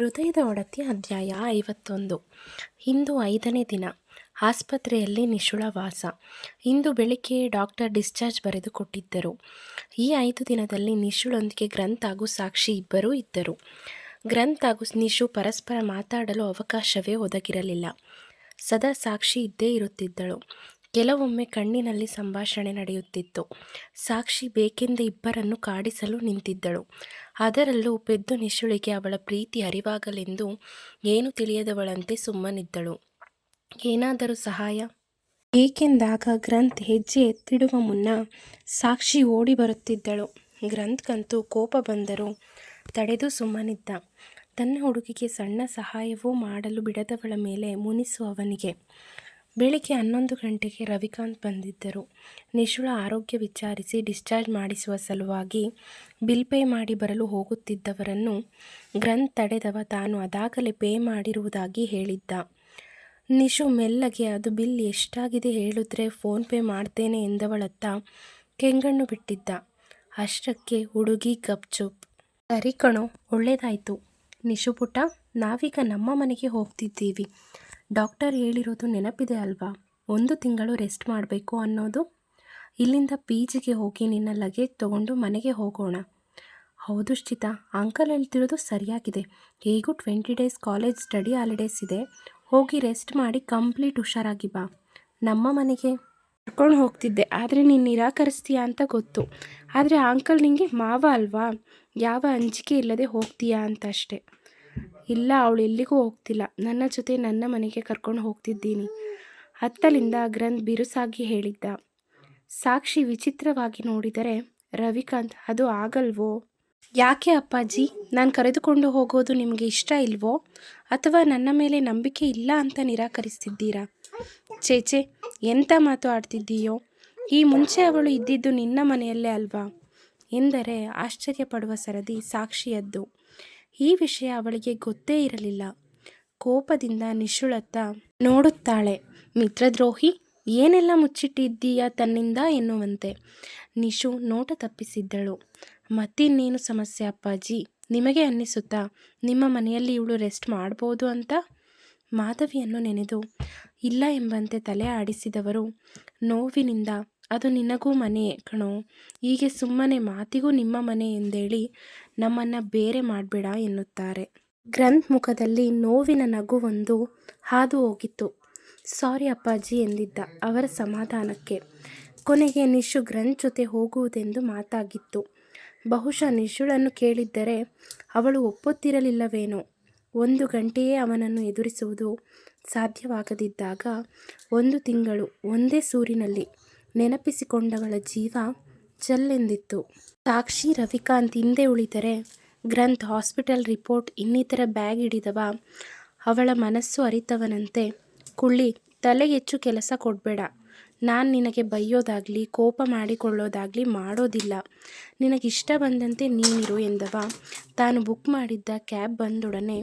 ಹೃದಯದ ಒಡತಿ ಅಧ್ಯಾಯ ಐವತ್ತೊಂದು. ಇಂದು ಐದನೇ ದಿನ. ಆಸ್ಪತ್ರೆಯಲ್ಲಿ ನಿಶುಳ ವಾಸ ಇಂದು ಬೆಳಿಗ್ಗೆ ಡಾಕ್ಟರ್ ಡಿಸ್ಚಾರ್ಜ್ ಬರೆದು ಕೊಟ್ಟಿದ್ದರು ಈ ಐದು ದಿನದಲ್ಲಿ ನಿಶುಳೊಂದಿಗೆ ಗ್ರಂಥ್ ಹಾಗೂ ಸಾಕ್ಷಿ ಇಬ್ಬರೂ ಇದ್ದರು. ಗ್ರಂಥ್ ಹಾಗೂ ನಿಶು ಪರಸ್ಪರ ಮಾತಾಡಲು ಅವಕಾಶವೇ ಒದಗಿರಲಿಲ್ಲ. ಸದಾ ಸಾಕ್ಷಿ ಇದ್ದೇ ಇರುತ್ತಿದ್ದಳು. ಕೆಲವೊಮ್ಮೆ ಕಣ್ಣಿನಲ್ಲಿ ಸಂಭಾಷಣೆ ನಡೆಯುತ್ತಿತ್ತು. ಸಾಕ್ಷಿ ಬೇಕೆಂದೇ ಇಬ್ಬರನ್ನು ಕಾಡಿಸಲು ನಿಂತಿದ್ದಳು. ಅದರಲ್ಲೂ ಪೆದ್ದು ನಿಶುಳಿಗೆ ಅವಳ ಪ್ರೀತಿ ಅರಿವಾಗಲೆಂದು ಏನು ತಿಳಿಯದವಳಂತೆ ಸುಮ್ಮನಿದ್ದಳು. ಏನಾದರೂ ಸಹಾಯ? ಏಕೆಂದಾಗ ಗ್ರಂಥ್ ಹೆಜ್ಜೆ ಎತ್ತಿಡುವ ಮುನ್ನ ಸಾಕ್ಷಿ ಓಡಿ ಬರುತ್ತಿದ್ದಳು. ಗ್ರಂಥ್ಗಂತೂ ಕೋಪ ಬಂದರೂ ತಡೆದು ಸುಮ್ಮನಿದ್ದ. ತನ್ನ ಹುಡುಗಿಗೆ ಸಣ್ಣ ಸಹಾಯವೂ ಮಾಡಲು ಬಿಡದವಳ ಮೇಲೆ ಮುನಿಸು ಅವನಿಗೆ ಬೆಳಿಗ್ಗೆ ಹನ್ನೊಂದು ಗಂಟೆಗೆ ರವಿಕಾಂತ್ ಬಂದಿದ್ದರು. ನಿಶುಳ ಆರೋಗ್ಯ ವಿಚಾರಿಸಿ ಡಿಸ್ಚಾರ್ಜ್ ಮಾಡಿಸುವ ಸಲುವಾಗಿ ಬಿಲ್ ಪೇ ಮಾಡಿ ಬರಲು ಹೋಗುತ್ತಿದ್ದವರನ್ನು ಗ್ರಂಥ್ ತಡೆದವ ತಾನು ಅದಾಗಲೇ ಪೇ ಮಾಡಿರುವುದಾಗಿ ಹೇಳಿದ್ದ. ನಿಶು ಮೆಲ್ಲಗೆ, ಅದು ಬಿಲ್ ಎಷ್ಟಾಗಿದೆ ಹೇಳಿದ್ರೆ ಫೋನ್ಪೇ ಮಾಡ್ತೇನೆ ಎಂದವಳತ್ತ ಕೆಂಗಣ್ಣು ಬಿಟ್ಟಿದ್ದ. ಅಷ್ಟಕ್ಕೆ ಹುಡುಗಿ ಗಪ್ಚುಪ್ ಸರಿ ಕಣೋ, ಒಳ್ಳೇದಾಯಿತು. ನಿಶು ಪುಟ ನಾವೀಗ ನಮ್ಮ ಮನೆಗೆ ಹೋಗ್ತಿದ್ದೀವಿ. ಡಾಕ್ಟರ್ ಹೇಳಿರೋದು ನೆನಪಿದೆ ಅಲ್ವಾ? ಒಂದು ತಿಂಗಳು ರೆಸ್ಟ್ ಮಾಡಬೇಕು ಅನ್ನೋದು? ಇಲ್ಲಿಂದ ಪಿ ಜಿಗೆ ಹೋಗಿ ನಿನ್ನ ಲಗೇಜ್ ತೊಗೊಂಡು ಮನೆಗೆ ಹೋಗೋಣ. ಹೌದು ಶ್ಚಿತ, ಅಂಕಲ್ ಹೇಳ್ತಿರೋದು ಸರಿಯಾಗಿದೆ. ಹೇಗೂ twenty days college study holidays ಇದೆ. ಹೋಗಿ ರೆಸ್ಟ್ ಮಾಡಿ ಕಂಪ್ಲೀಟ್ ಹುಷಾರಾಗಿ ಬಾ. ನಮ್ಮ ಮನೆಗೆ. ಕರ್ಕೊಂಡು ಹೋಗ್ತಿದ್ದೆ, ಆದರೆ ನೀನು ನಿರಾಕರಿಸ್ತೀಯಾ ಅಂತ ಗೊತ್ತು. ಆದರೆ ಅಂಕಲ್ ನಿಂಗೆ ಮಾವ ಅಲ್ವಾ? ಯಾವ ಅಂಜಿಕೆ ಇಲ್ಲದೆ ಹೋಗ್ತೀಯಾ ಅಂತ ಅಷ್ಟೆ ಇಲ್ಲ, ಅವಳು ಎಲ್ಲಿಗೂ ಹೋಗ್ತಿಲ್ಲ. ನನ್ನ ಜೊತೆ ನನ್ನ ಮನೆಗೆ ಕರ್ಕೊಂಡು ಹೋಗ್ತಿದ್ದೀನಿ. ಹತ್ತಲಿಂದ ಗ್ರಂಥ್ ಬಿರುಸಾಗಿ ಹೇಳಿದ್ದ. ಸಾಕ್ಷಿ ವಿಚಿತ್ರವಾಗಿ ನೋಡಿದರೆ, ರವಿಕಾಂತ್, ಅದು ಆಗಲ್ವೋ? ಯಾಕೆ ಅಪ್ಪಾಜಿ? ನಾನು ಕರೆದುಕೊಂಡು ಹೋಗೋದು ನಿಮಗೆ ಇಷ್ಟ ಇಲ್ವೋ? ಅಥವಾ ನನ್ನ ಮೇಲೆ ನಂಬಿಕೆ ಇಲ್ಲ ಅಂತ ನಿರಾಕರಿಸ್ತಿದ್ದೀರಾ? ಚೇಚೆ ಎಂಥ ಮಾತು ಆಡ್ತಿದ್ದೀಯೋ? ಈ ಮುಂಚೆ ಅವಳು ಇದ್ದಿದ್ದು ನಿನ್ನ ಮನೆಯಲ್ಲೇ ಅಲ್ವಾ? ಎಂದರೆ ಆಶ್ಚರ್ಯಪಡುವ ಸರದಿ ಸಾಕ್ಷಿಯದ್ದು. ಈ ವಿಷಯ ಅವಳಿಗೆ ಗೊತ್ತೇ ಇರಲಿಲ್ಲ. ಕೋಪದಿಂದ ನಿಶುಳತ್ತ ನೋಡುತ್ತಾಳೆ, ಮಿತ್ರದ್ರೋಹಿ, ಏನೆಲ್ಲ ಮುಚ್ಚಿಟ್ಟಿದ್ದೀಯಾ ತನ್ನಿಂದ ಎನ್ನುವಂತೆ? ನಿಶು ನೋಟ ತಪ್ಪಿಸಿದ್ದಳು. ಮತ್ತಿನ್ನೇನು ಸಮಸ್ಯೆ ಅಪ್ಪಾಜಿ? ನಿಮಗೆ ಅನ್ನಿಸುತ್ತಾ? ನಿಮ್ಮ ಮನೆಯಲ್ಲಿ ಇವಳು ರೆಸ್ಟ್ ಮಾಡ್ಬೋದು ಅಂತ? ಮಾಧವಿಯನ್ನು ನೆನೆದು, ಇಲ್ಲ ಎಂಬಂತೆ ತಲೆ ಆಡಿಸಿದವರು ನೋವಿನಿಂದ ಅದು ನಿನಗೂ ಮನೆ ಕಣೋ, ಹೀಗೆ ಸುಮ್ಮನೆ ಮಾತಿಗೂ ನಿಮ್ಮ ಮನೆ ಎಂದೇಳಿ ನಮ್ಮನ್ನು ಬೇರೆ ಮಾಡಬೇಡ ಎನ್ನುತ್ತಾರೆ. ಗ್ರಂಥ್ ಮುಖದಲ್ಲಿ ನೋವಿನ ನಗುವೊಂದು ಹಾದು ಹೋಗಿತ್ತು. ಸಾರಿ ಅಪ್ಪಾಜಿ ಎಂದಿದ್ದ ಅವರ ಸಮಾಧಾನಕ್ಕೆ. ಕೊನೆಗೆ ನಿಶು ಗ್ರಂಥ್ ಜೊತೆ ಹೋಗುವುದೆಂದು ಮಾತಾಗಿತ್ತು. ಬಹುಶಃ ನಿಶುಳನ್ನು ಕೇಳಿದ್ದರೆ ಅವಳು ಒಪ್ಪುತ್ತಿರಲಿಲ್ಲವೇನೋ. ಒಂದು ಗಂಟೆಯೇ ಅವನನ್ನು ಎದುರಿಸುವುದು ಸಾಧ್ಯವಾಗದಿದ್ದಾಗ ಒಂದು ತಿಂಗಳು ಒಂದೇ ಸೂರಿನಲ್ಲಿ ನೆನಪಿಸಿಕೊಂಡವಳ ಜೀವ ಚೆಲ್ಲೆಂದಿತ್ತು. ಸಾಕ್ಷಿ ರವಿಕಾಂತ್ ಹಿಂದೆ ಉಳಿದರೆ ಗ್ರಂಥ್, ಹಾಸ್ಪಿಟಲ್ ರಿಪೋರ್ಟ್, ಇನ್ನಿತರ ಬ್ಯಾಗ್ ಹಿಡಿದವ ಅವಳ ಮನಸ್ಸು ಅರಿತವನಂತೆ. ಕುಳ್ಳಿ, ತಲೆ ಹೆಚ್ಚು ಕೆಲಸ ಕೊಡಬೇಡ. ನಾನು ನಿನಗೆ ಬೈಯೋದಾಗಲಿ, ಕೋಪ ಮಾಡಿಕೊಳ್ಳೋದಾಗಲಿ ಮಾಡೋದಿಲ್ಲ. ನಿನಗಿಷ್ಟ ಬಂದಂತೆ ನೀನಿರು ಎಂದವ. ತಾನು ಬುಕ್ ಮಾಡಿದ್ದ ಕ್ಯಾಬ್ ಬಂದೊಡನೆ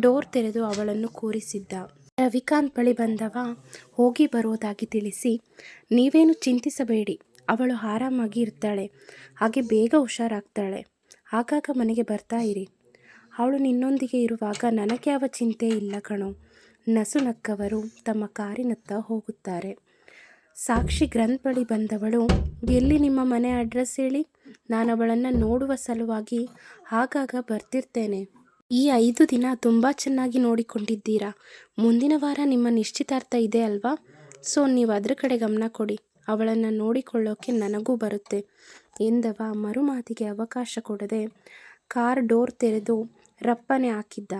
ಡೋರ್ ತೆರೆದು ಅವಳನ್ನು ಕೂರಿಸಿದ್ದ. ರವಿಕಾಂತ್ ಬಳಿ ಬಂದವ, ಹೋಗಿ ಬರೋದಾಗಿ ತಿಳಿಸಿ, ನೀವೇನು ಚಿಂತಿಸಬೇಡಿ, ಅವಳು ಆರಾಮಾಗಿ ಇರ್ತಾಳೆ, ಹಾಗೆ ಬೇಗ ಹುಷಾರಾಗ್ತಾಳೆ, ಆಗಾಗ ಮನೆಗೆ ಬರ್ತಾ ಇರಿ. ಅವಳು ನಿನ್ನೊಂದಿಗೆ ಇರುವಾಗ ನನಗೆ ಯಾವ ಚಿಂತೆ ಇಲ್ಲ ಕಣೋ, ನಸು ನಕ್ಕವರು ತಮ್ಮ ಕಾರಿನತ್ತ ಹೋಗುತ್ತಾರೆ. ಸಾಕ್ಷಿ ಗ್ರಂಥ್ ಬಳಿ ಬಂದವಳು, ಎಲ್ಲಿ ನಿಮ್ಮ ಮನೆ ಅಡ್ರೆಸ್ ಹೇಳಿ? ನಾನು ಅವಳನ್ನು ನೋಡುವ ಸಲುವಾಗಿ ಆಗಾಗ ಬರ್ತಿರ್ತೇನೆ. ಈ ಐದು ದಿನ ತುಂಬ ಚೆನ್ನಾಗಿ ನೋಡಿಕೊಂಡಿದ್ದೀರಾ? ಮುಂದಿನ ವಾರ ನಿಮ್ಮ ನಿಶ್ಚಿತಾರ್ಥ ಇದೆ ಅಲ್ವಾ? ಸೊ, ನೀವು ಅದರ ಕಡೆ ಗಮನ ಕೊಡಿ. ಅವಳನ್ನು ನೋಡಿಕೊಳ್ಳೋಕೆ ನನಗೂ ಬರುತ್ತೆ. ಎಂದವ ಮರುಮಾತಿಗೆ ಅವಕಾಶ ಕೊಡದೆ ಕಾರ್ ಡೋರ್ ತೆರೆದು ರಪ್ಪನೆ ಹಾಕಿದ್ದ.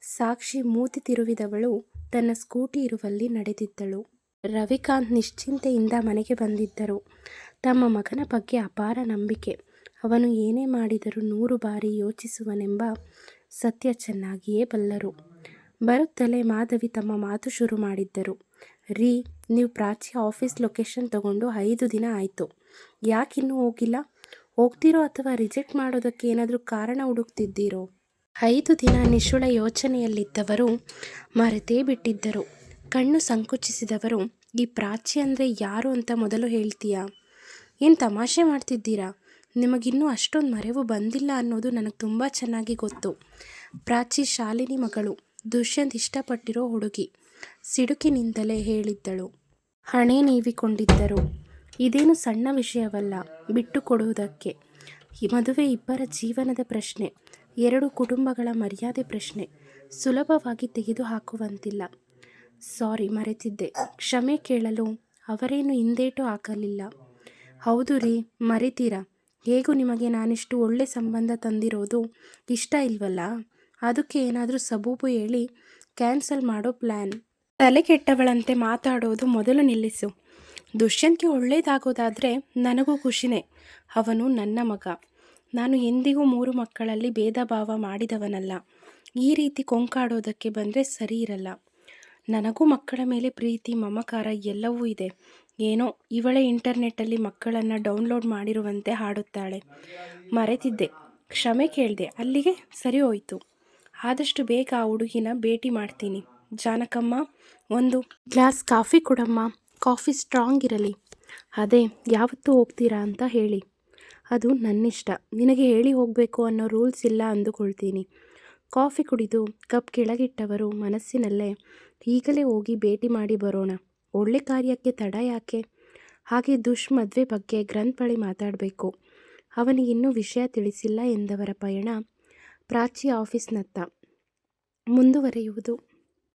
ಸಾಕ್ಷಿ ಮೂತಿ ತಿರುವಿದವಳು ತನ್ನ ಸ್ಕೂಟಿ ಇರುವಲ್ಲಿ ನಡೆದಿದ್ದಳು. ರವಿಕಾಂತ್ ನಿಶ್ಚಿಂತೆಯಿಂದ ಮನೆಗೆ ಬಂದಿದ್ದರು. ತಮ್ಮ ಮಗನ ಬಗ್ಗೆ ಅಪಾರ ನಂಬಿಕೆ. ಅವನು ಏನೇ ಮಾಡಿದರೂ ನೂರು ಬಾರಿ ಯೋಚಿಸುವನೆಂಬ ಸತ್ಯ ಚೆನ್ನಾಗಿಯೇ ಬಲ್ಲರು. ಬರುತ್ತಲೇ ಮಾಧವಿ ತಮ್ಮ ಮಾತು ಶುರು ಮಾಡಿದ್ದರು. ರೀ, ನೀವು ಪ್ರಾಚ್ಯ ಆಫೀಸ್ ಲೊಕೇಶನ್ ತಗೊಂಡು ಐದು ದಿನ ಆಯಿತು. ಯಾಕಿನ್ನೂ ಹೋಗಿಲ್ಲ? ಹೋಗ್ತಿರೋ ಅಥವಾ ರಿಜೆಕ್ಟ್ ಮಾಡೋದಕ್ಕೆ ಏನಾದರೂ ಕಾರಣ ಹುಡುಕ್ತಿದ್ದೀರೋ? ಐದು ದಿನ ನಿಶುಳ ಯೋಚನೆಯಲ್ಲಿದ್ದವರು ಮರೆತೇ ಬಿಟ್ಟಿದ್ದರು. ಕಣ್ಣು ಸಂಕುಚಿಸಿದವರು, ಈ ಪ್ರಾಚ್ಯ ಅಂದರೆ ಯಾರು ಅಂತ ಮೊದಲು ಹೇಳ್ತೀಯಾ? ಏನು ತಮಾಷೆ ಮಾಡ್ತಿದ್ದೀರಾ? ನಿಮಗಿನ್ನೂ ಅಷ್ಟೊಂದು ಮರೆವು ಬಂದಿಲ್ಲ ಅನ್ನೋದು ನನಗೆ ತುಂಬ ಚೆನ್ನಾಗಿ ಗೊತ್ತು. ಪ್ರಾಚಿ ಶಾಲಿನಿ ಮಗಳು, ದುಷ್ಯಂತ್ ಇಷ್ಟಪಟ್ಟಿರೋ ಹುಡುಗಿ, ಸಿಡುಕಿನಿಂದಲೇ ಹೇಳಿದ್ದಳು. ಹಣೆ ನೀವಿಕೊಂಡಿದ್ದರು. ಇದೇನು ಸಣ್ಣ ವಿಷಯವಲ್ಲ ಬಿಟ್ಟು ಕೊಡುವುದಕ್ಕೆ ಈ ಮದುವೆ ಇಬ್ಬರ ಜೀವನದ ಪ್ರಶ್ನೆ, ಎರಡು ಕುಟುಂಬಗಳ ಮರ್ಯಾದೆ ಪ್ರಶ್ನೆ, ಸುಲಭವಾಗಿ ತೆಗೆದುಹಾಕುವಂತಿಲ್ಲ. ಸಾರಿ, ಮರೆತಿದ್ದೆ. ಕ್ಷಮೆ ಕೇಳಲು ಅವರೇನು ಹಿಂದೇಟು ಹಾಕಲಿಲ್ಲ. ಹೌದು ರೀ, ಮರಿತೀರಾ? ಹೇಗೂ ನಿಮಗೆ ನಾನಿಷ್ಟು ಒಳ್ಳೆ ಸಂಬಂಧ ತಂದಿರೋದು ಇಷ್ಟ ಇಲ್ವಲ್ಲ? ಅದಕ್ಕೆ ಏನಾದರೂ ಸಬೂಬು ಹೇಳಿ ಕ್ಯಾನ್ಸಲ್ ಮಾಡೋ ಪ್ಲ್ಯಾನ್ ತಲೆ ಕೆಟ್ಟವಳಂತೆ ಮಾತಾಡೋದು ಮೊದಲು ನಿಲ್ಲಿಸು. ದುಷ್ಯಂತ್ಗೆ ಒಳ್ಳೇದಾಗೋದಾದರೆ ನನಗೂ ಖುಷಿನೇ. ಅವನು ನನ್ನ ಮಗ. ನಾನು ಎಂದಿಗೂ ಮೂರು ಮಕ್ಕಳಲ್ಲಿ ಭೇದ ಭಾವ ಮಾಡಿದವನಲ್ಲ. ಈ ರೀತಿ ಕೊಂಕಾಡೋದಕ್ಕೆ ಬಂದರೆ ಸರಿ ಇರಲ್ಲ. ನನಗೂ ಮಕ್ಕಳ ಮೇಲೆ ಪ್ರೀತಿ, ಮಮಕಾರ ಎಲ್ಲವೂ ಇದೆ. ಏನೋ ಇವಳೇ ಇಂಟರ್ನೆಟ್ಟಲ್ಲಿ ಮಕ್ಕಳನ್ನು ಡೌನ್ಲೋಡ್ ಮಾಡಿರುವಂತೆ ಹಾಡುತ್ತಾಳೆ. ಮರೆತಿದ್ದೆ. ಕ್ಷಮೆ ಕೇಳಿದೆ. ಅಲ್ಲಿಗೆ ಸರಿ ಹೋಯಿತು. ಆದಷ್ಟು ಬೇಗ ಆ ಹುಡುಗಿನ ಭೇಟಿ ಮಾಡ್ತೀನಿ. ಜಾನಕಮ್ಮ, ಒಂದು ಗ್ಲಾಸ್ ಕಾಫಿ ಕೊಡಮ್ಮ. ಕಾಫಿ ಸ್ಟ್ರಾಂಗ್ ಇರಲಿ. ಅದೇ, ಯಾವತ್ತೂ ಹೋಗ್ತೀರಾ ಅಂತ ಹೇಳಿ. ಅದು ನನ್ನಿಷ್ಟ. ನಿನಗೆ ಹೇಳಿ ಹೋಗಬೇಕು ಅನ್ನೋ ರೂಲ್ಸ್ ಇಲ್ಲ ಅಂದುಕೊಳ್ತೀನಿ. ಕಾಫಿ ಕುಡಿದು ಕಪ್ ಕೆಳಗಿಟ್ಟವರು ಮನಸ್ಸಿನಲ್ಲೇ ಈಗಲೇ ಹೋಗಿ ಭೇಟಿ ಮಾಡಿ ಬರೋಣ. ಒಳ್ಳೆ ಕಾರ್ಯಕ್ಕೆ ತಡ ಯಾಕೆ? ಹಾಗೆ ದುಷ್ ಮದುವೆ ಬಗ್ಗೆ ಗ್ರಂಥ್ ಮಾತಾಡಬೇಕು. ಅವನಿಗಿನ್ನೂ ವಿಷಯ ತಿಳಿಸಿಲ್ಲ ಎಂದವರ ಪಯಣ ಪ್ರಾಚಿ ಆಫೀಸ್ನತ್ತ ಮುಂದುವರಿಯುವುದು.